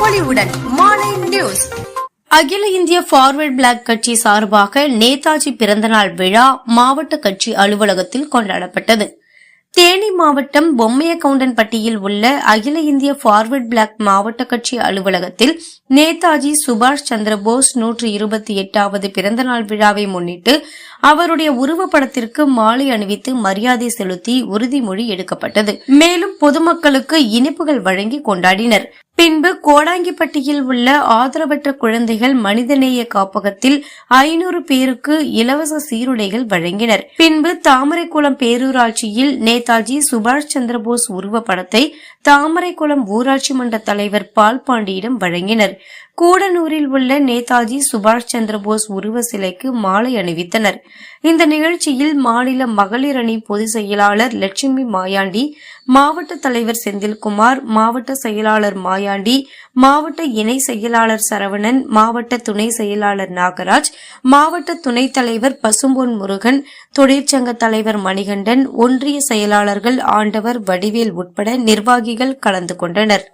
பொலிவுடன் நியூஸ். அகில இந்திய ஃபார்வர்ட் பிளாக் கட்சி சார்பாக நேதாஜி பிறந்தநாள் விழா மாவட்ட கட்சி அலுவலகத்தில் கொண்டாடப்பட்டது. தேனி மாவட்டம் பொம்மையக்கவுண்டன்பட்டியில் உள்ள அகில இந்திய ஃபார்வர்ட் பிளாக் மாவட்ட கட்சி அலுவலகத்தில் நேதாஜி சுபாஷ் சந்திர போஸ் நூற்று இருபத்தி எட்டாவது பிறந்தநாள் விழாவை முன்னிட்டு அவருடைய உருவப்படத்திற்கு மாலை அணிவித்து மரியாதை செலுத்தி உறுதிமொழி எடுக்கப்பட்டது. மேலும் பொதுமக்களுக்கு இனிப்புகள் வழங்கி கொண்டாடினர். பின்பு கோடாங்கிப்பட்டியில் உள்ள ஆதரவற்ற குழந்தைகள் மனிதநேய காப்பகத்தில் ஐநூறு பேருக்கு இலவச சீருடைகள் வழங்கினர். பின்பு தாமரைக்குளம் பேரூராட்சியில் நேதாஜி சுபாஷ் சந்திரபோஸ் உருவப்படத்தை தாமரைக்குளம் ஊராட்சி மன்ற தலைவர் பால் பாண்டியிடம் வழங்கினர். கூடனூரில் உள்ள நேதாஜி சுபாஷ் சந்திரபோஸ் உருவ சிலைக்கு மாலை அணிவித்தனர். இந்த நிகழ்ச்சியில் மாநில மகளிர் அணி பொதுச் செயலாளர் லட்சுமி மாயாண்டி மாவட்ட தலைவர் செந்தில்குமார் மாவட்ட செயலாளர் மாயாண்டி மாவட்ட இணை செயலாளர் சரவணன் மாவட்ட துணை செயலாளர் நாகராஜ் மாவட்ட துணைத் தலைவர் பசும்பொன் முருகன் தொழிற்சங்க தலைவர் மணிகண்டன் ஒன்றிய செயலாளர்கள் ஆண்டவர் வடிவேல் உட்பட நிர்வாகிகள் கலந்து கொண்டனர்.